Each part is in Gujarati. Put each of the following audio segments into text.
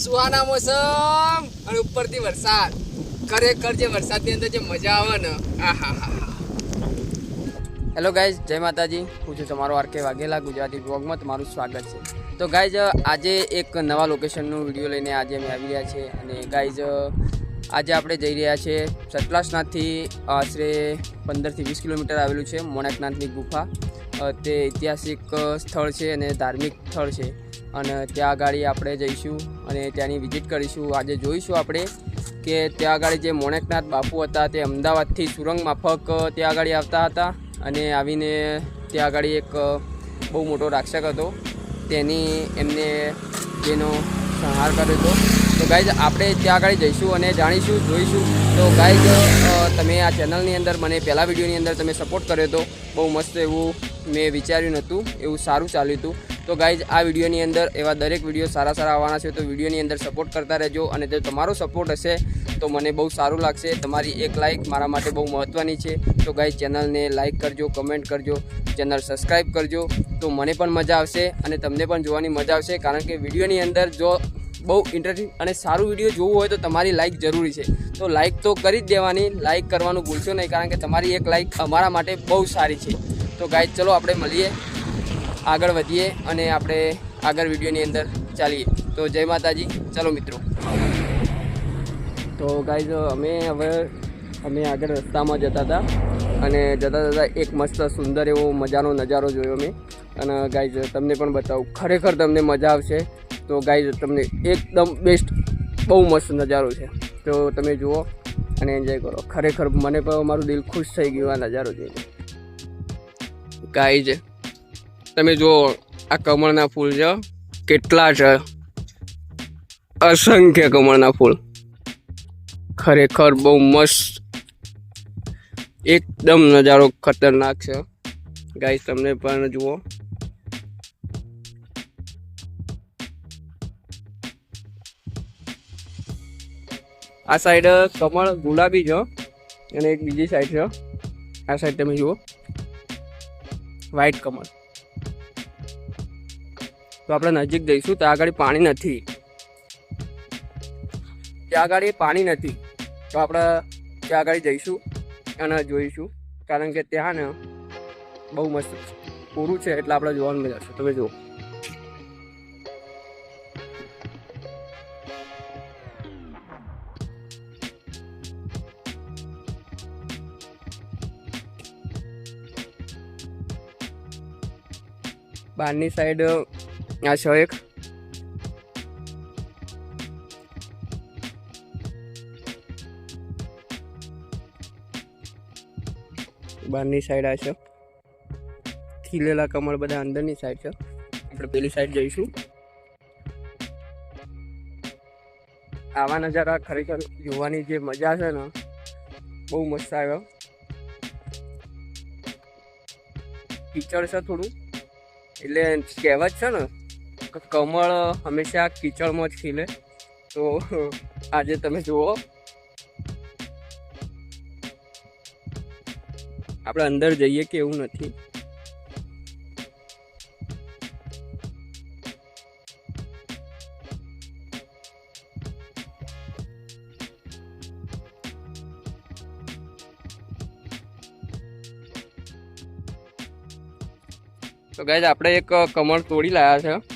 સુહાના મોસમ અને ઉપરથી વરસાદ. ખરેખર જે વરસાદની અંદર જે મજા આવે ને. આહા હેલો ગાઈઝ જય માતાજી. હું છું તમારો આર કે વાઘેલા, ગુજરાતી બ્લોગમાં તમારું સ્વાગત છે. તો ગાઈઝ આજે એક નવા લોકેશનનું વીડિયો લઈને આજે અમે આવી રહ્યા છીએ અને ગાઈઝ આજે આપણે જઈ રહ્યા છીએ સતલાસનાથથી આશરે પંદરથી વીસ કિલોમીટર આવેલું છે મોણાકનાથની ગુફા. તે ઐતિહાસિક સ્થળ છે અને ધાર્મિક સ્થળ છે. અને ત્યાં આગળ આપણે જઈશું અને ત્યાંની વિઝિટ કરીશું. આજે જોઈશું આપણે કે ત્યાં આગળ જે મોણેકનાથ બાપુ હતા તે અમદાવાદથી સુરંગ માફક ત્યાં આગળ આવતા હતા અને આવીને ત્યાં આગળ એક બહુ મોટો રાક્ષક હતો. તેની એમને તેનો સંહાર કર્યો હતો. તો ગાઈઝ આપણે ત્યાં આગળ જઈશું અને જાણીશું, જોઈશું. તો ગાઈઝ તમે આ ચેનલની અંદર મને પહેલા વિડીયોની અંદર તમે સપોર્ટ કર્યો હતો બહુ મસ્ત એવું મેં વિચાર્યું નહોતું. એવું સારું ચાલ્યું હતું. તો ગાઈઝ આ વિડીયોની અંદર એવા દરેક વીડિયો સારા સારા આવવાના છે, તો વિડીયોની અંદર સપોર્ટ કરતા રહેજો અને જો તમારો સપોર્ટ હશે, તો મને બહુ સારું લાગશે. તમારી એક લાઇક મારા માટે બહુ મહત્ત્વની છે. તો ગાઈઝ ચેનલને લાઇક કરજો કમેન્ટ કરજો ચેનલ સબસ્ક્રાઈબ કરજો. તો મને પણ મજા આવશે અને તમને પણ જોવાની મજા આવશે, કારણ કે વિડીયોની અંદર જો બહુ ઇન્ટરેસ્ટિંગ અને સારું વીડિયો જોવું હોય તો તમારી લાઇક જરૂરી છે. તો લાઇક તો કરી જ દેવાની લાઇક કરવાનું ભૂલશો નહીં, કારણ કે તમારી એક લાઇક અમારા માટે બહુ સારી છે. તો ગાઈઝ ચલો આપણે મળીએ. આગળ વધીએ અને આપણે આગળ વિડીયોની અંદર ચાલીએ. તો જય માતાજી. ચાલો મિત્રો. તો ગાઈઝ અમે હવે, અમે આગળ રસ્તામાં જતા હતા અને જતા જતા એક મસ્ત સુંદર એવો મજાનો નજારો જોયો મેં અને ગાઈઝ તમને પણ બતાવું, ખરેખર તમને મજા આવશે. તો ગાઈઝ તમને એકદમ બેસ્ટ બહુ મસ્ત નજારો છે. તો તમે જુઓ અને એન્જોય કરો. ખરેખર મને પણ મારું દિલ ખુશ થઈ ગયું આ નજારો જોઈને. ગાઈઝ તમે જુઓ, આ કમળના ફૂલ છે. કેટલા છે? અસંખ્ય કમળના ફૂલ. ખરેખર બહુ મસ્ત. એકદમ નજારો ખતરનાક છે. ગાઈસ તમને પણ જુઓ. આ સાઈડ કમળ ગુલાબી છે. અને એક બીજી સાઈડ છે. આ સાઈડ તમે જુઓ. વ્હાઈટ કમળ. તો આપણે નજીક જઈશું, ત્યાં આગળ પાણી નથી. ત્યાં આગળ પાણી નથી. તો આપણે ત્યાં આગળ જઈશું અને જોઈશું, કારણ કે ત્યાં ને બહુ મસ્ત પૂરું છે એટલે આપણે જોવાનું મજા છે તમે જુઓ. બહારની સાઈડ આ છો એક. બહારની સાઈડ આ છે. ખીલેલા કમળ બધા અંદરની સાઈડ છે. આપણે પેલી સાઈડ જઈશું. આવા નજારા ખરેખર જોવાની જે મજા છે ને, બહુ મસ્ત આવ્યો. કીચડ છે થોડું. એટલે કહેવત છે ને કમળ હંમેશા કીચડમાં જ ખીલે. તો આજે તમે જુઓ. આપણે અંદર જઈએ કે એવું નથી. તો ગાઈઝ આપણે એક કમળ તોડી લાયા છે.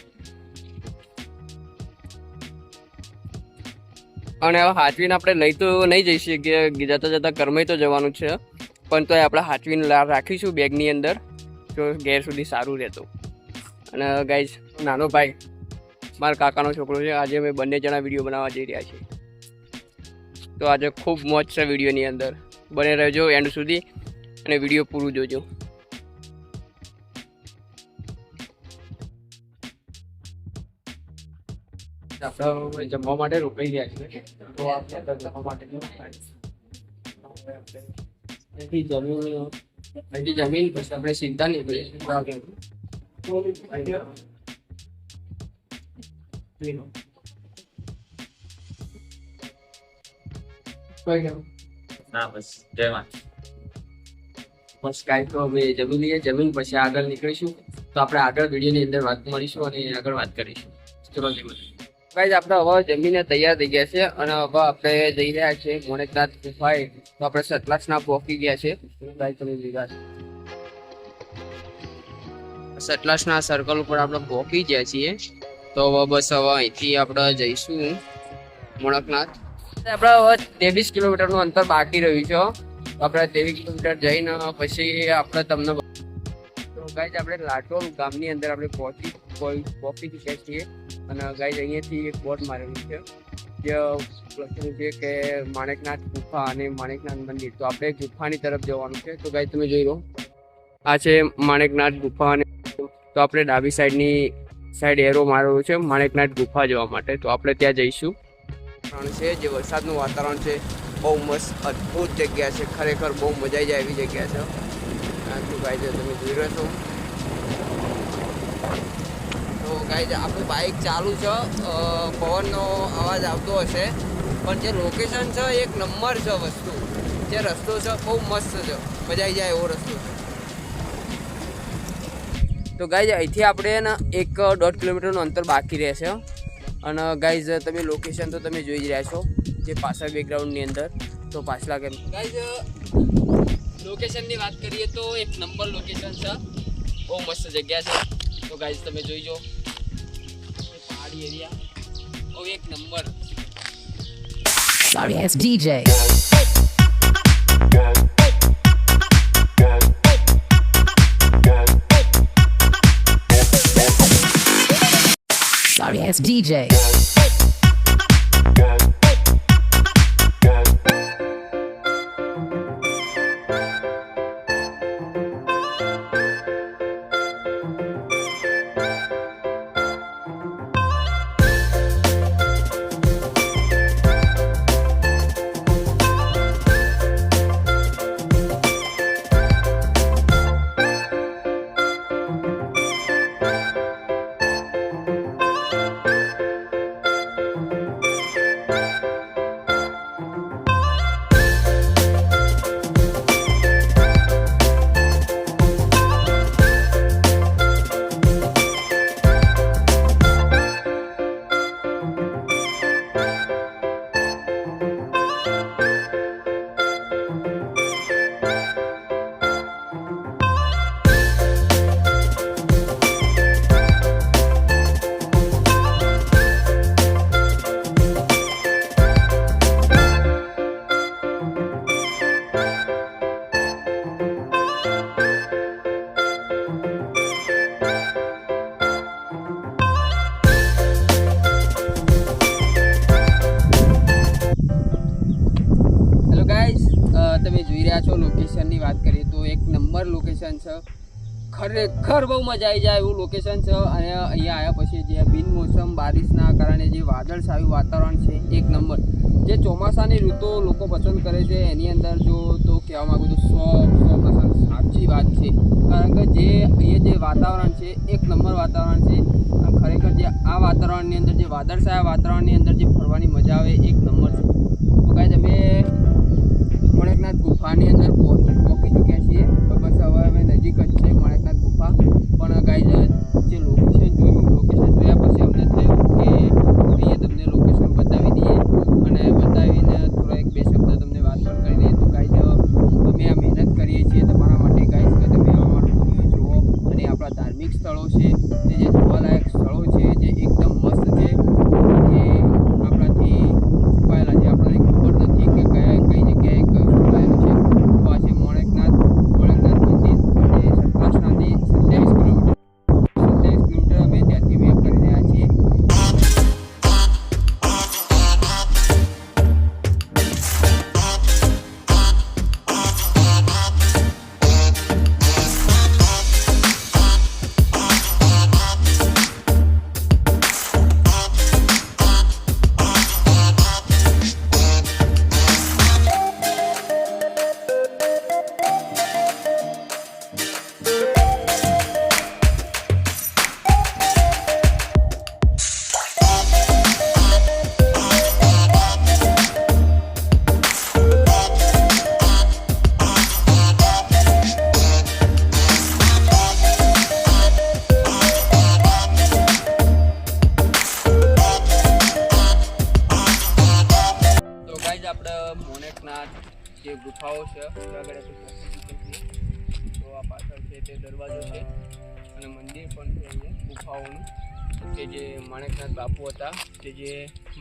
અને હવે હાચવીને આપણે લઈ તો નહીં જઈ શકીએ. જતા જતા કર્મય તો જવાનું છે. પણ તોય આપણે હાચવીને રાખીશું બેગની અંદર તો ઘેર સુધી સારું રહેતું. અને ગાઈઝ, નાનો ભાઈ, મારા કાકાનો છોકરો છે. આજે અમે બંને જણા વીડિયો બનાવવા જઈ રહ્યા છીએ. તો આજે ખૂબ મોજ છે વિડીયોની અંદર. બને રહેજો એન્ડ સુધી અને વીડિયો પૂરું જોજો. આપણે જમવા માટે રોકાઈ ગયા છે તો આપણે જમવા માટે અહીંથી જમીન અહીંથી જમીન પછી આપણે સીધા નીકળીએ. ના બસ જય બસ કાંઈ તો અમે જમી લઈએ. જમીન પછી આગળ નીકળીશું. તો આપણે આગળ વિડીયોની અંદર વાત મળીશું અને આગળ વાત કરીશું. ચલો જય. ગાઈઝ આપણે હવે જમીને તૈયાર થઈ ગયા છે અને હવે આપણે જઈ રહ્યા છીએ મોણેકનાથ ગુફાએ. તો આપણે સતલાસના પહોંચી ગયા છે. સતલાસના સર્કલ ઉપર આપણે પહોંચી ગયા છીએ. તો હવે બસ હવે અહીંથી આપણે જઈશું મોણકનાથ. આપણે હવે ત્રેવીસ કિલોમીટરનું અંતર બાકી રહ્યું છે આપણે ત્રેવીસ કિલોમીટર જઈને પછી આપણે તમને ગાઈઝ, આપણે લાટોલ ગામની અંદર આપણે પહોંચી પહોંચી ચૂક્યા છીએ. અને ગાઈઝ, અહીંયાથી એક બોર્ડ મારેલું છે. જે લખેલું છે કે માણેકનાથ ગુફા અને માણેકનાથ મંદિર. તો આપણે ગુફાની તરફ જવાનું છે. તો ગાઈઝ, તમે જોઈ લો. આ છે માણેકનાથ ગુફા અને તો આપણે ડાબી સાઈડની સાઈડ એરો મારેલો છે માણેકનાથ ગુફા જવા માટે. તો આપણે ત્યાં જઈશું. વાતાવરણ છે, જે વરસાદનું વાતાવરણ છે. બહુ મસ્ત, અદ્ભુત જગ્યા છે. ખરેખર બહુ મજા આવી જાય એવી જગ્યા છે. તો ગાય તમે જોઈ રહ્યો છો. તો ગાય આપણું બાઇક ચાલુ છે. પવનનો અવાજ આવતો હશે. પણ જે લોકેશન છે, એક નંબર છે વસ્તુ. જે રસ્તો છે, બહુ મસ્ત છે. મજા જાય એવો રસ્તો. તો ગાઈઝ અહીંથી આપણે ને એક દોઢ કિલોમીટરનું અંતર બાકી રહેશે અને ગાઈઝ તમે લોકેશન તો તમે જોઈ જ રહ્યા છો, જે પાછળ બેકગ્રાઉન્ડની અંદર. તો પાછલા કેમ? ગાઈઝ લોકેશનની વાત કરીએ તો એક નંબર લોકેશન છે. બહુ મસ્ત જગ્યા છે. તો ગાઈઝ તમે જોઈ જો. પહાડી એરિયા બહુ એક number Sorry, it's DJ. Sorry, it's DJ. ખરેખર બહુ મજા આવી જાય એવું લોકેશન છે. અને અહીંયા આવ્યા પછી જે બિનમોસમ બારિશના કારણે જે વાદળછાયું વાતાવરણ છે, એક નંબર. જે ચોમાસાની ઋતુ લોકો પસંદ કરે છે, એની અંદર જો તો કહેવા માગું તો સો સો પર્સન્ટ સાચી વાત છે. કારણ કે જે અહીંયા જે વાતાવરણ છે, એક નંબર વાતાવરણ છે. ખરેખર જે આ વાતાવરણની અંદર જે વાદળછાયા વાતાવરણની અંદર જે ફરવાની મજા આવે, એક નંબર છે. તો કાંઈ તમે મણેકનાથ ગુફાની અંદર પહોંચી ચૂક્યા છીએ. બસ હવે નજીક જ છે મણકનાથ ગુફા પણ ગાઈ જે લોકેશન જોયું લોકેશન જોયા પછી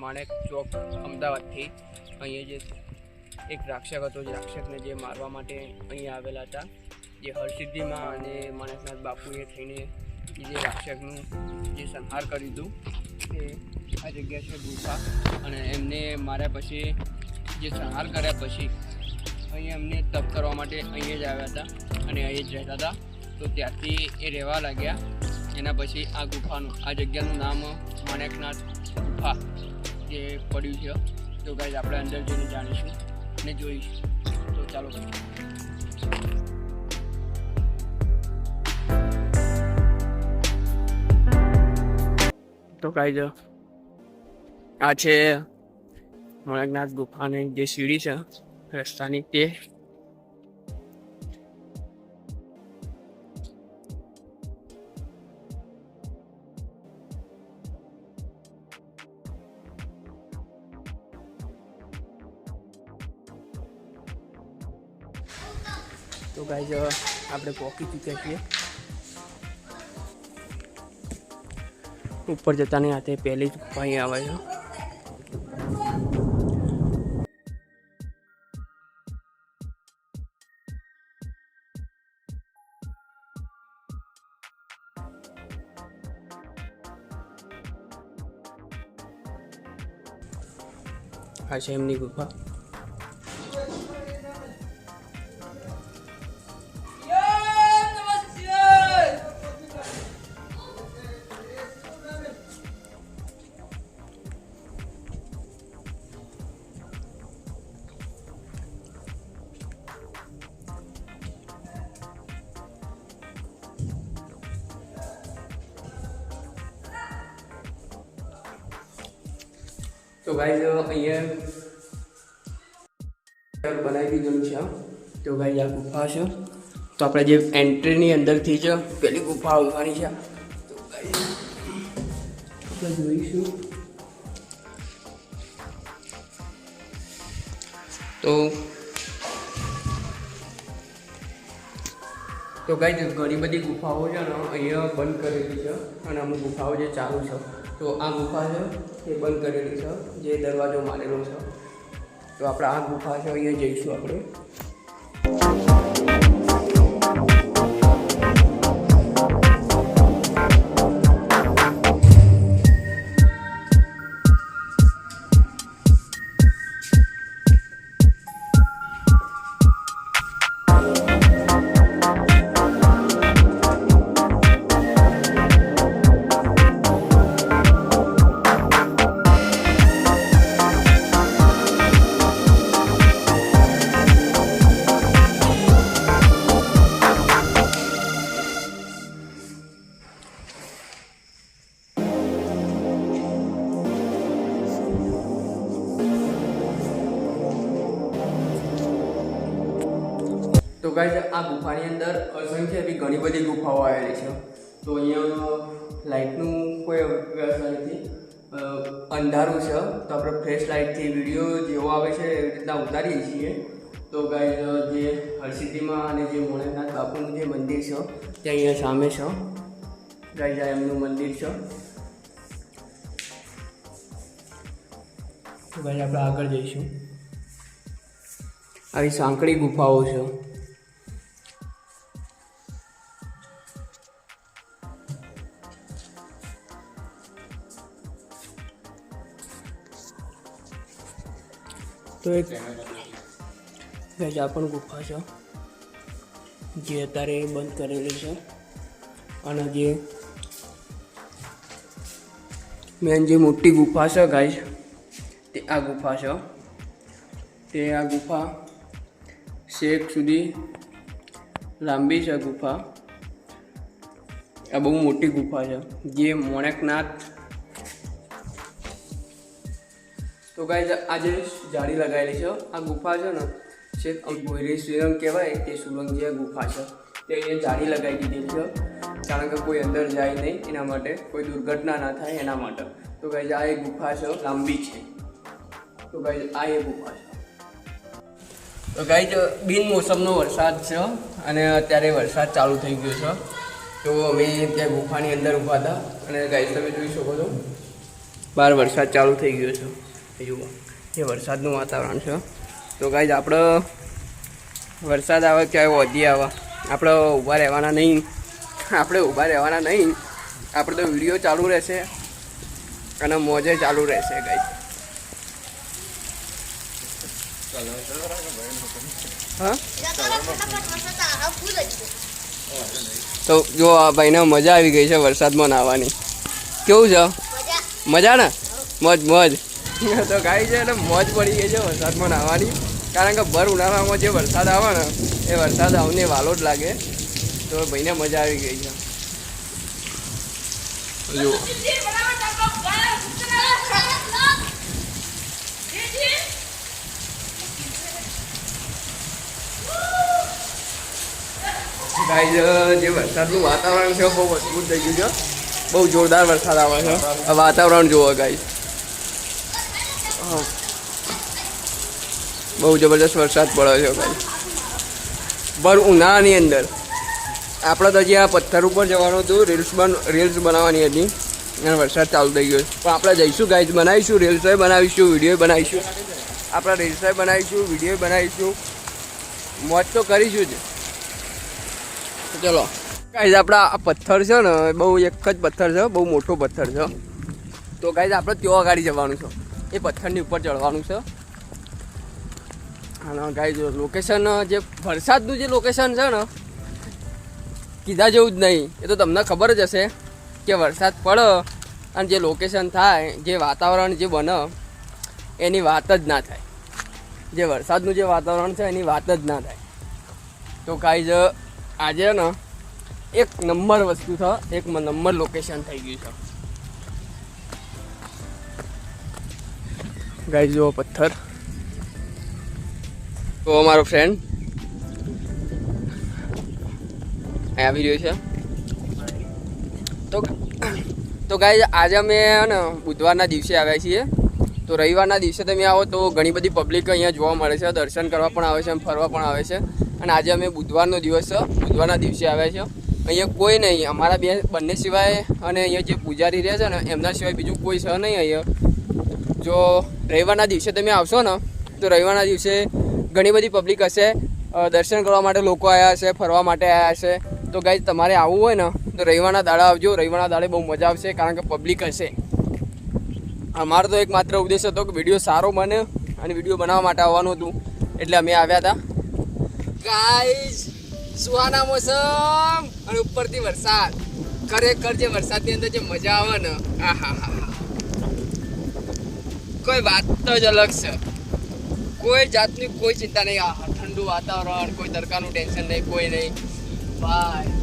માણેક ચોક અમદાવાદથી અહીંયા જે એક રાક્ષક હતો, જે રાક્ષકને જે મારવા માટે અહીંયા આવેલા હતા, જે હરસિદ્ધિમાં અને માણેકનાથ બાપુએ થઈને જે રાક્ષકનું જે સંહાર કર્યું હતું, એ આ જગ્યા છે ગુફા. અને એમને માર્યા પછી, જે સંહાર કર્યા પછી અહીંયા એમને તપ કરવા માટે અહીંયા જ આવ્યા હતા અને અહીંયા જ રહેતા હતા. તો ત્યારથી એ રહેવા લાગ્યા. એના પછી આ ગુફાનું, આ જગ્યાનું નામ માણેકનાથ ગુફા જે પડ્યું છે. તો ગાઈઝ આપણે અંદર જઈને જાણીશું અને જોઈશું. તો ચાલો તો ગાઈઝ આ છે માણેકનાથ ગુફાની જે સીડી છે, રસ્તાની તે ગાઈઝ આપણે પહોંચી ચૂક્યા છીએ. ઉપર જતાની હાથે પહેલી જ ગુફા અહીં આવે છે. આ છે એમની ગુફા. તો ગાઈઝ અહીંયા બનાવી દીધું છે તો ભાઈ આ ગુફા છે. તો આપણે જે એન્ટ્રીની અંદરથી છે, પેલી ગુફા આવવાની છે. તો ગાઈઝ જોઈશું. તો તો ગાઈઝ ઘણી બધી ગુફાઓ છે ને અહીંયા બંધ કરેલી છે, અને અમુક ગુફાઓ જે ચાલુ છે. તો આ ગુફા છે, એ બંધ કરેલી છે, જે દરવાજો મારેલો છે. તો આપણે આ ગુફા છે, અહીંયા જઈશું આપણે. તો ગાઈઝ આ ગુફાની અંદર અસંખ્ય એવી ઘણી બધી ગુફાઓ આવેલી છે. તો અહીંયા લાઇટનું કોઈ વ્યવસ્થા નથી. અંધારું છે. તો આપણે ફ્રેશ લાઇટથી વીડિયો જેવો આવે છે એવી રીતના ઉતારીએ છીએ. તો ગાઈઝ જે હરસિદ્ધિમાં અને જે મોણેકનાથ બાપુનું જે મંદિર છે તે અહીંયા સામે છે. ગાઈઝ આ એમનું મંદિર છે. તો ગાઈઝ આપણે આગળ જઈશું. આવી સાંકડી ગુફાઓ છે. તો એક આ પણ ગુફા છે. જે અત્યારે બંધ કરેલી છે. અને જે મેન જે મોટી ગુફા છે ગાઈસ, તે આ ગુફા છે. તે આ ગુફા શેક સુધી લાંબી છે ગુફા. આ બહુ મોટી ગુફા છે. જે મોણેકનાથ તો ગાય આજે જાળી લગાવેલી છે આ ગુફા છે ને છે ભોયરી સુરંગ કહેવાય તે સુરંગ જે ગુફા છે, તે અહીંયા જાળી લગાવી દીધી છે. કારણ કે કોઈ અંદર જાય નહીં, એના માટે કોઈ દુર્ઘટના ના થાય એના માટે. તો ગાય આ એ ગુફા છે લાંબી છે. તો ગાય આ એ ગુફા છે. તો ગાય બિન મોસમનો વરસાદ છે અને અત્યારે વરસાદ ચાલુ થઈ ગયો છે. તો અમે ત્યાં ગુફાની અંદર ઊભા હતા. અને ગાય તમે જોઈ શકો છો બહાર વરસાદ ચાલુ થઈ ગયો છે. એ જુઓ. એ વરસાદનું વાતાવરણ છે તો ગાઈ આપણે વરસાદ આવે ક્યાંય વધી આવે. આપણે ઊભા રહેવાના નહીં. આપણે ઊભા રહેવાના નહીં. આપણે તો વીડિયો ચાલુ રહેશે અને મોજે ચાલુ રહેશે ગાઈ હા? તો જો આ ભાઈને મજા આવી ગઈ છે વરસાદમાં નાહવાની. કેવું છે? મજા ને? મોજ મોજ. તો ગાય છે એટલે મોજ પડી ગઈ છે વરસાદમાં નાહવાની. કારણ કે ભર ઉનાળામાં જે વરસાદ આવે ને એ વરસાદ આવને વાલો જ લાગે. તો ભાઈને મજા આવી ગઈ છે. જુઓ ગાય જે વરસાદનું વાતાવરણ છે બહુ મજબૂત થઈ ગયું છે. બહુ જોરદાર વરસાદ આવે છે. આ વાતાવરણ જુઓ ગાય. બહુ જબરદસ્ત વરસાદ પડ્યો છે ભાઈ. ભર ઉનાળાની અંદર. આપણે તો હજી આ પથ્થર ઉપર જવાનું હતું રીલ્સ બન રીલ્સ બનાવવાની હતી. અને વરસાદ ચાલુ થઈ ગયો પણ આપણે જઈશું ગાઈઝ બનાવીશું રીલ્સોય બનાવીશું વીડિયો બનાવીશું. આપણે રીલ્સોય બનાવીશું વીડિયો બનાવીશું. મોજ તો કરીશું જ. ચલો. ગાઈઝ આપણા આ પથ્થર છે ને બહુ એક જ પથ્થર છે, બહુ મોટો પથ્થર છે. તો ગાઈઝ આપણે ત્યાં ગાડી જવાનું છે. એ પથ્થરની ઉપર ચડવાનું છે. અને ગાઈઝ લોકેશન જે વરસાદનું જે લોકેશન છે ને, કીધા જેવું જ નહીં. એ તો તમને ખબર જ હશે કે વરસાદ પડે અને જે લોકેશન થાય, જે વાતાવરણ જે બને, એની વાત જ ના થાય. જે વરસાદનું જે વાતાવરણ છે, એની વાત જ ના થાય. તો ગાઈઝ, આજે ને એક નંબર વસ્તુ છે, એક નંબર લોકેશન થઈ ગયું છે. ગાઈ જુઓ પથ્થર. તો અમારો ફ્રેન્ડ આવી રહ્યો છે. તો તો ગાઈ આજે અમે બુધવારના દિવસે આવ્યા છીએ. તો રવિવારના દિવસે તમે આવો તો ઘણી બધી પબ્લિક અહીંયા જોવા મળે છે, દર્શન કરવા પણ આવે છે અને ફરવા પણ આવે છે. અને આજે અમે બુધવારનો દિવસ બુધવારના દિવસે આવ્યા છે અહીંયા કોઈ નહીં, અમારા બે, બંને સિવાય અને અહીંયા જે પૂજારી રહે છે ને, એમના સિવાય બીજું કોઈ છે નહીં અહીંયા. જો રવિવારના દિવસે તમે આવશો ને, તો રવિવારના દિવસે ઘણી બધી પબ્લિક હશે દર્શન કરવા માટે લોકો આવ્યા હશે, ફરવા માટે આવ્યા હશે. તો ગાઈ તમારે આવવું હોય ને, તો રવિવારના દાડા આવજો. રવિવારના દાડે બહુ મજા આવશે, કારણ કે પબ્લિક હશે. અમારો તો એક માત્ર ઉદ્દેશ હતો કે વીડિયો સારો બને અને વીડિયો બનાવવા માટે આવવાનું હતું. એટલે અમે આવ્યા હતા ગાઈઝ સુહાના મોસમ અને ઉપરથી વરસાદ. ખરેખર જે વરસાદની અંદર જે મજા આવે ને આહા કોઈ વાત જ અલગ છે. કોઈ જાતની કોઈ ચિંતા નહીં. આ ઠંડુ વાતાવરણ, કોઈ તડકાનું ટેન્શન નહીં, કોઈ નહીં. બાય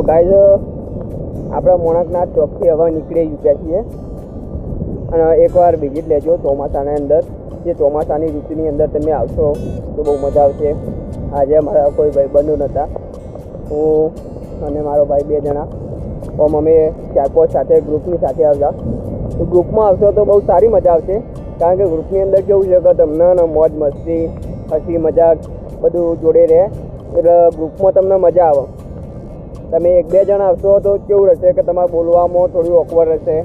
તો ગાઈઝ આપણે મોણકનાથ ચોકથી હવે નીકળી ચૂક્યા છીએ. અને એકવાર વિઝિટ લેજો ચોમાસાના અંદર. જે ચોમાસાની ઋતુની અંદર તમે આવશો, તો બહુ મજા આવશે. આજે મારા કોઈ ભાઈ બંધુ નહોતા હું અને મારો ભાઈ બે જણા. ઓમ અમે ચાર પાંચ સાથે ગ્રુપની સાથે આવતા તો ગ્રુપમાં આવશો તો બહુ સારી મજા આવશે. કારણ કે ગ્રુપની અંદર કેવું છે કે તમને મોજ મસ્તી, હસી મજાક બધું જોડે રહે. એટલે ગ્રુપમાં તમને મજા આવે. તમે એક બે જણ આવશો તો કેવું રહેશે કે તમારે બોલવામાં થોડું ઓકવર્ડ રહેશે?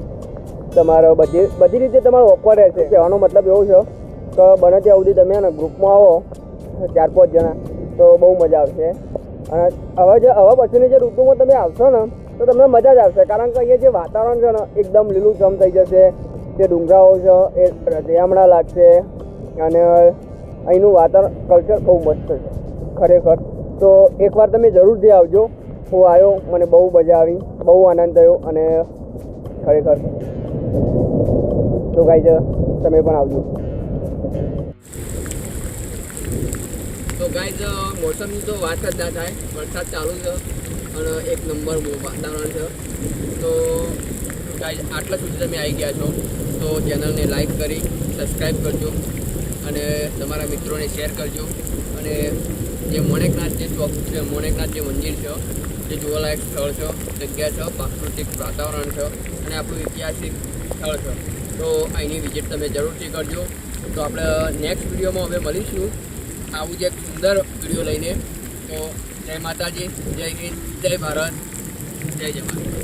તમારે બધી બધી રીતે તમારે ઓકવર્ડ રહેશે. કહેવાનો મતલબ એવો છે, તો બને ત્યાં સુધી તમે ને ગ્રુપમાં આવો, ચાર પાંચ જણા, તો બહુ મજા આવશે. અને હવે જે, હવે પછીની જે ઋતુમાં તમે આવશો ને, તો તમને મજા જ આવશે. કારણ કે અહીંયા જે વાતાવરણ છે ને, એકદમ લીલુંછમ થઈ જશે. જે ડુંગરાઓ છે, એ રજામણા લાગશે. અને અહીંનું વાતાવરણ કલ્ચર બહુ મસ્ત છે. ખરેખર. તો એકવાર તમે જરૂરથી આવજો. હું આવ્યો, મને બહુ મજા આવી, બહુ આનંદ થયો અને ખરેખર તો ગાઈ તમે પણ આવજો. તો ગાઈઝ મોસમની તો વાત જ ના થાય, વરસાદ ચાલુ છે અને એક નંબર વાતાવરણ છે. તો ગાઈઝ આટલા સુધી તમે આવી ગયા છો. તો ચેનલને લાઈક કરી સબસ્ક્રાઈબ કરજો અને તમારા મિત્રોને શેર કરજો અને જે મોણેકનાથ જે ચોક છે, મોણેકનાથ જે મંદિર છે, જે જોવાલાયક સ્થળ છે, જગ્યા છે, પ્રાકૃતિક વાતાવરણ છે અને આપણું ઐતિહાસિક સ્થળ છે. તો અહીંની વિઝિટ તમે જરૂરથી કરજો. તો આપણે નેક્સ્ટ વિડીયોમાં હવે મળીશું. આવું જ એક સુંદર વીડિયો લઈને. તો જય માતાજી, જય હિન્દ, જય ભારત, જય જવાન.